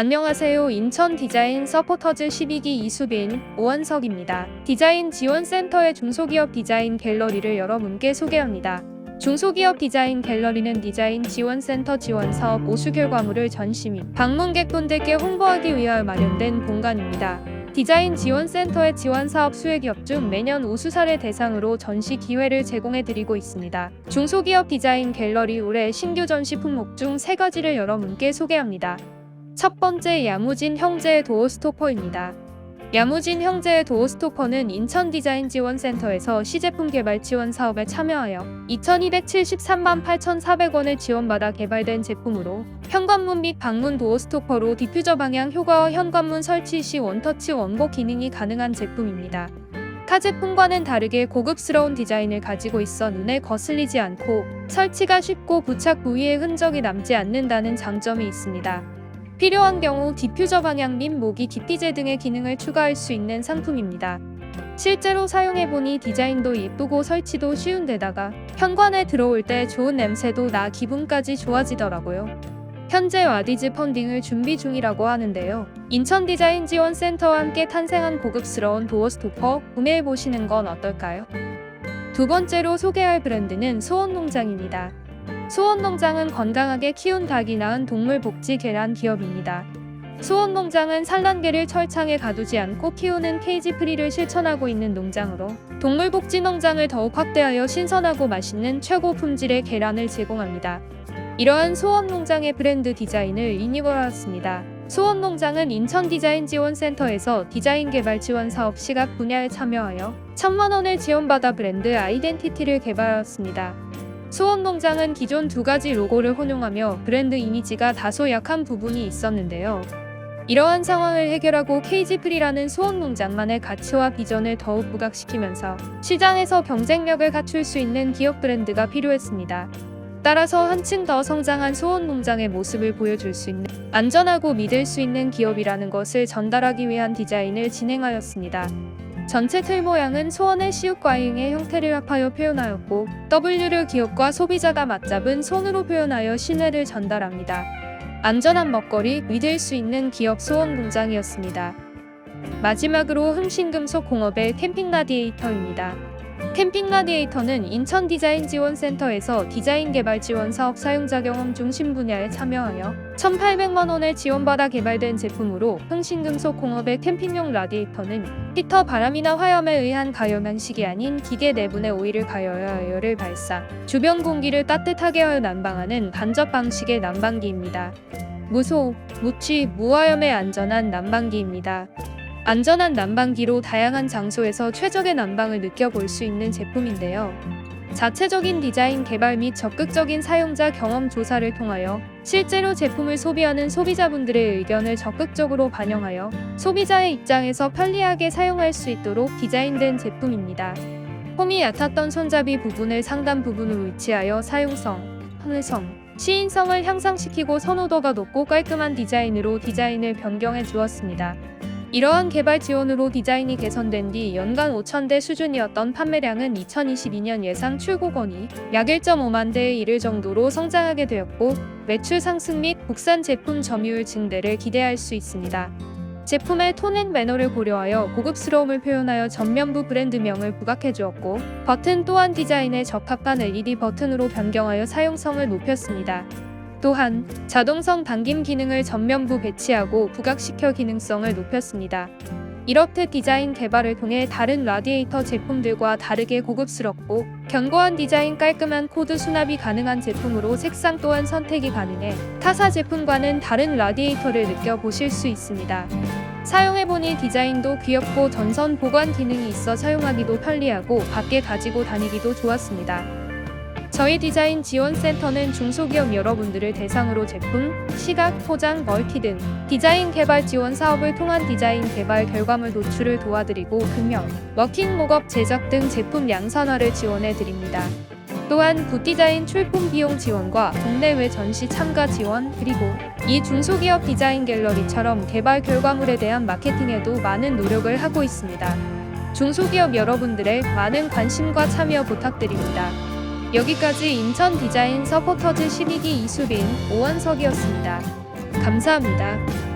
안녕하세요. 인천 디자인 서포터즈 12기 이수빈, 오원석입니다. 디자인 지원센터의 중소기업 디자인 갤러리를 여러분께 소개합니다. 중소기업 디자인 갤러리는 디자인 지원센터 지원 사업 오수 결과물을 전시 및 방문객분들께 홍보하기 위하여 마련된 공간입니다. 디자인 지원센터의 지원 사업 수혜기업 중 매년 우수 사례 대상으로 전시 기회를 제공해 드리고 있습니다. 중소기업 디자인 갤러리 올해 신규 전시 품목 중 세 가지를 여러분께 소개합니다. 첫 번째 야무진 형제의 도어 스토퍼입니다. 야무진 형제의 도어 스토퍼는 인천 디자인 지원센터에서 시제품 개발 지원 사업에 참여하여 2,273만 8,400원을 지원받아 개발된 제품으로 현관문 및 방문 도어 스토퍼로 디퓨저 방향 효과와 현관문 설치 시 원터치 원복 기능이 가능한 제품입니다. 타 제품과는 다르게 고급스러운 디자인을 가지고 있어 눈에 거슬리지 않고 설치가 쉽고 부착 부위에 흔적이 남지 않는다는 장점이 있습니다. 필요한 경우 디퓨저 방향 및 모기 디피제 등의 기능을 추가할 수 있는 상품입니다. 실제로 사용해보니 디자인도 예쁘고 설치도 쉬운 데다가 현관에 들어올 때 좋은 냄새도 나 기분까지 좋아지더라고요. 현재 와디즈 펀딩을 준비 중이라고 하는데요. 인천 디자인 지원 센터와 함께 탄생한 고급스러운 도어 스토퍼 구매해 보시는 건 어떨까요? 두 번째로 소개할 브랜드는 소원농장입니다. 소원농장은 건강하게 키운 닭이 낳은 동물복지 계란 기업입니다. 소원농장은 산란개를 철창에 가두지 않고 키우는 케이지 프리를 실천하고 있는 농장으로 동물복지 농장을 더욱 확대하여 신선하고 맛있는 최고 품질의 계란을 제공합니다. 이러한 소원농장의 브랜드 디자인을 리뉴얼하였습니다. 소원농장은 인천 디자인 지원센터에서 디자인 개발 지원 사업 시각 분야에 참여하여 천만 원을 지원받아 브랜드 아이덴티티를 개발하였습니다. 소원농장은 기존 두 가지 로고를 혼용하며 브랜드 이미지가 다소 약한 부분이 있었는데요. 이러한 상황을 해결하고 케이지프리라는 소원농장만의 가치와 비전을 더욱 부각시키면서 시장에서 경쟁력을 갖출 수 있는 기업 브랜드가 필요했습니다. 따라서 한층 더 성장한 소원농장의 모습을 보여줄 수 있는 안전하고 믿을 수 있는 기업이라는 것을 전달하기 위한 디자인을 진행하였습니다. 전체 틀 모양은 소원의 시옷과잉의 형태를 합하여 표현하였고 W를 기업과 소비자가 맞잡은 손으로 표현하여 신뢰를 전달합니다. 안전한 먹거리, 믿을 수 있는 기업 소원 공장이었습니다. 마지막으로 흥신금속 공업의 캠핑 라디에이터입니다. 캠핑 라디에이터는 인천 디자인 지원 센터에서 디자인 개발 지원 사업 사용자 경험 중심 분야에 참여하여 1,800만 원을 지원받아 개발된 제품으로 흥신금속 공업의 캠핑용 라디에이터는 히터 바람이나 화염에 의한 가열면식이 아닌 기계 내분의 오일을 가열하여 열을 발사, 주변 공기를 따뜻하게 하여 난방하는 간접 방식의 난방기입니다. 무소, 무취, 무화염에 안전한 난방기입니다. 안전한 난방기로 다양한 장소에서 최적의 난방을 느껴볼 수 있는 제품인데요. 자체적인 디자인 개발 및 적극적인 사용자 경험 조사를 통하여 실제로 제품을 소비하는 소비자분들의 의견을 적극적으로 반영하여 소비자의 입장에서 편리하게 사용할 수 있도록 디자인된 제품입니다. 홈이 얕았던 손잡이 부분을 상단 부분으로 위치하여 사용성, 편의성, 시인성을 향상시키고 선호도가 높고 깔끔한 디자인으로 디자인을 변경해 주었습니다. 이러한 개발 지원으로 디자인이 개선된 뒤 연간 5,000대 수준이었던 판매량은 2022년 예상 출고건이 약 1.5만 대에 이를 정도로 성장하게 되었고 매출 상승 및 국산 제품 점유율 증대를 기대할 수 있습니다. 제품의 톤앤 매너를 고려하여 고급스러움을 표현하여 전면부 브랜드명을 부각해 주었고 버튼 또한 디자인에 적합한 LED 버튼으로 변경하여 사용성을 높였습니다. 또한 자동성 당김 기능을 전면부 배치하고 부각시켜 기능성을 높였습니다. 이렇듯 디자인 개발을 통해 다른 라디에이터 제품들과 다르게 고급스럽고 견고한 디자인 깔끔한 코드 수납이 가능한 제품으로 색상 또한 선택이 가능해 타사 제품과는 다른 라디에이터를 느껴보실 수 있습니다. 사용해보니 디자인도 귀엽고 전선 보관 기능이 있어 사용하기도 편리하고 밖에 가지고 다니기도 좋았습니다. 저희 디자인 지원센터는 중소기업 여러분들을 대상으로 제품, 시각, 포장, 멀티 등 디자인 개발 지원 사업을 통한 디자인 개발 결과물 노출을 도와드리고 금형, 워킹 목업 제작 등 제품 양산화를 지원해 드립니다. 또한 굿디자인 출품 비용 지원과 국내외 전시 참가 지원 그리고 이 중소기업 디자인 갤러리처럼 개발 결과물에 대한 마케팅에도 많은 노력을 하고 있습니다. 중소기업 여러분들의 많은 관심과 참여 부탁드립니다. 여기까지 인천 디자인 서포터즈 12기 이수빈 오원석이었습니다. 감사합니다.